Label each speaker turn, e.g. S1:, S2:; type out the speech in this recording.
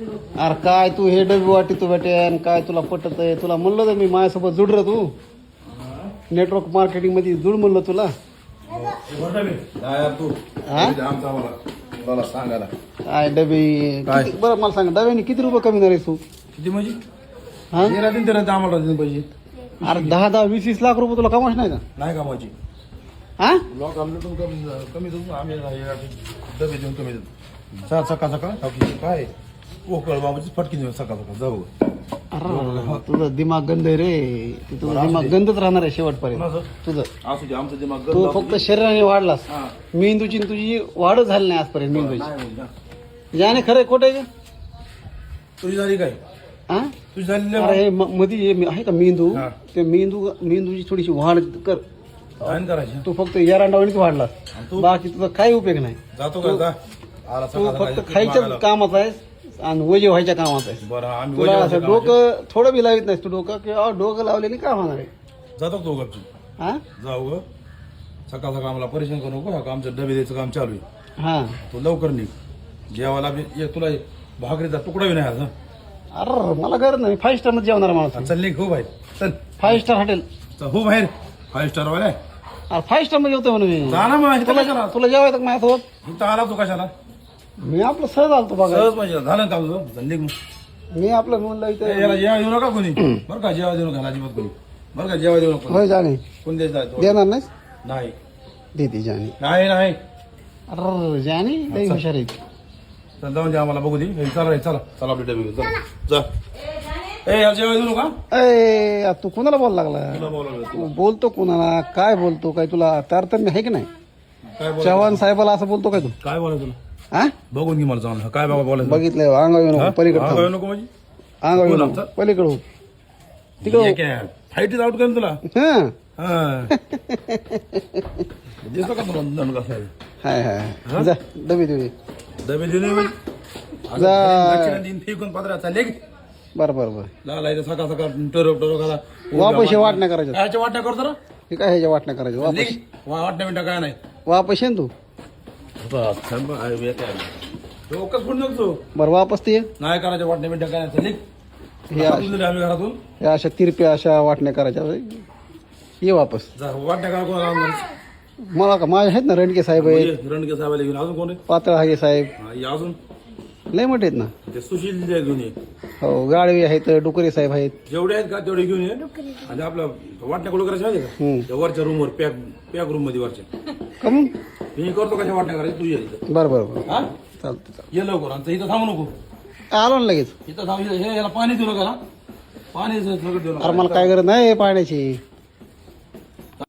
S1: अरे काय तू हे डबी वाटी तू बेटे आणि काय तुला पटत आहे? तुला म्हणलं तर मी माझ्यासोबत जुड र तू. नेटवर्क मार्केटिंगमध्ये जुड म्हणलं तुला.
S2: काय
S1: डबे? बरं मला सांग डब्याने किती रुपये कमी नाही तू?
S2: किती म्हणजे?
S1: हा?
S2: आम्हाला पाहिजे
S1: अरे दहा दहा वीस वीस लाख रुपये तुला कमाश नाही का?
S2: नाही कामाची
S1: हा?
S2: लॉक आमलेटून कमी कमी देऊ आम्ही डबे देऊन कमी देतो सकाळ सकाळ काय? पोकळ बाबाची फटकी देऊ सकाळ सकाळ जाऊ.
S1: अरे तुझं दिमाग गंध आहे रे. ते तुझं दिमाग गंधच राहणार आहे शेवटपर्यंत? तुझं.
S2: असू दे आमचं दिमाग
S1: तू फक्त शरीराने वाढलास. मेंदूची आणि तुझी वाढच झाली नाही आजपर्यंत मेंदूची.
S2: नाही होईल ना.
S1: याने खरं खोट आहे का?
S2: तुझी झाली काय?
S1: हा
S2: तुझी झाली नाही
S1: अरे हे म- मध्ये हे आहे का मेंदू?
S2: हा.
S1: ते मेंदू मेंदूची थोडीशी वाढ कर.
S2: काय करायची.
S1: तू फक्त एरांडावणीच वाढलास.
S2: आणि तू?
S1: बाकी तुझा काही उपयोग नाही.
S2: जातो का जा आला
S1: तू
S2: सकाळ
S1: फक्त
S2: सकाळी मागायला.
S1: कामाचा आहेस आणि वजे व्हायच्या कामाचा आहेस.
S2: बरं आम्ही
S1: तुला
S2: वजा
S1: असं
S2: वजा
S1: डोकं थोडं बी लावित नाहीस तू डोकं किंवा डोकं लावल्याने काय होणार आहे.
S2: जातो तो?
S1: हा?
S2: जाऊ ग. सकाळ सकाळ आम्हाला परेशान करू नको हा, आमचं डबे द्यायचं काम चालू आहे.
S1: हा.
S2: तू लवकर निघ. जेवायला बी ये तुला भाकरीचा तुकडा बी नाही आज हं.
S1: अरे मला गरज नाही. फाईव्ह स्टारमध्ये जेवणार माणूस
S2: चल निघ हो बाहेर. चल.
S1: फाईव्ह स्टार हॉटेल
S2: चल, हो बाहेर. फाईव्ह स्टार वाले
S1: अरे फाईव्ह स्टारमध्ये जेवतो म्हणून मी.
S2: जा ना मग इथं
S1: तुला
S2: कशाला?
S1: तुला जेवायचं का माझ्यासोबत?
S2: इथं आला तू कशाला?
S1: मी आपलं सहज आलतो बघा
S2: सहज म्हणजे झालं का तुझं मग.
S1: मी आपलं म्हणलं
S2: ए,
S1: इथे
S2: याला जेवा देऊ नका कोणी? बरं का जेवा देऊ नका अजिबात कोणी? बरं का जेवा देऊ नका
S1: होय जाणे.
S2: कोण द्यायचं आहे तो?
S1: देणार नाहीस?
S2: नाही.
S1: देते जाणे.
S2: नाही नाही.
S1: अरे जाणे लई हुशार आहे.
S2: चल जाऊन दे आम्हाला बघू दे. ए, चला रे चला. चला आपले डबे घेऊन चला. जा. ए याला जेवा देऊ नका.
S1: आ, तू कोणाला बोल लागला?
S2: तुला बोलावलं
S1: तू बोलतो कोणाला? काय बोलतो? काय तुला? तारतम्य आहे की नाही?
S2: काय बोल
S1: चव्हाण साहेबाला असं बोलतो काय तू?
S2: काय बोलायचं तुला?
S1: हा?
S2: बघून घे मला जाऊन. काय बाबा बोलायचं?
S1: बघितलं अंगावर येऊ? नको पलीकडे थांब.
S2: नको म्हणजे
S1: अंगावर येऊ
S2: बोल
S1: नको. पलीकडे हो तिकडे
S2: फाईट आउट कर तुला.
S1: हा.
S2: हा. दिसतो का तुला दंड कसा आहे?
S1: हाय हाय जा डबे जा.
S2: दिन फेकून चालले की
S1: बरं बरं बरं.
S2: लागायचं सकाळ सकाळ टरो टरो घाला.
S1: वापस हे वाटण्या
S2: कायच्या वाटण्या करतो ना
S1: हे काय ह्याच्या वाटण्या करायच्या वापस.
S2: वाटण्या मिनटं काय नाही.
S1: वापस ये ना तू.
S2: डोकंच फोडून नको
S1: बरं वापस ते.
S2: नाही करायच्या वाटण्या मिनटं काय नाही चल
S1: हे अश-
S2: निघ. आम्ही घरातून?
S1: या अशा तिरप्या अशा वाटण्या करायच्या. ये वापस.
S2: जा वाटण्या करा कोणाला आणणार?
S1: मला का माझे आहेत ना रणके साहेब आहेत.
S2: ये, रणके साहेबाला घेऊन अजून कोण आहे
S1: पातळ हागे साहेब.
S2: हा, ये अजून?
S1: लय मोठे आहेत ना.
S2: ते सुशील जे घेऊन ये
S1: हो गाडवे आहेत डुकरे साहेब आहेत.
S2: जेवढे आहेत का तेवढे घेऊन ये. आणि आपलं वाटण्या कुठं करायच्या माहिती
S1: हम्म.
S2: का? त्या वरच्या रूमवर पॅक पॅक रूममध्ये वरच्या.
S1: कमून
S2: मी करतो कशा वाटण्या करायच्या? तू ये इथं.
S1: बरं बरं बरं.
S2: हा?
S1: चालतं चालतं
S2: ये लवकर आणि इथं थांबू नको.
S1: आलो ना लगेच.
S2: इथं थांब हे याला पाणी देऊ नका ना. पाणी सगळं देऊ
S1: अरे मला काय गरज नाही पाण्याची.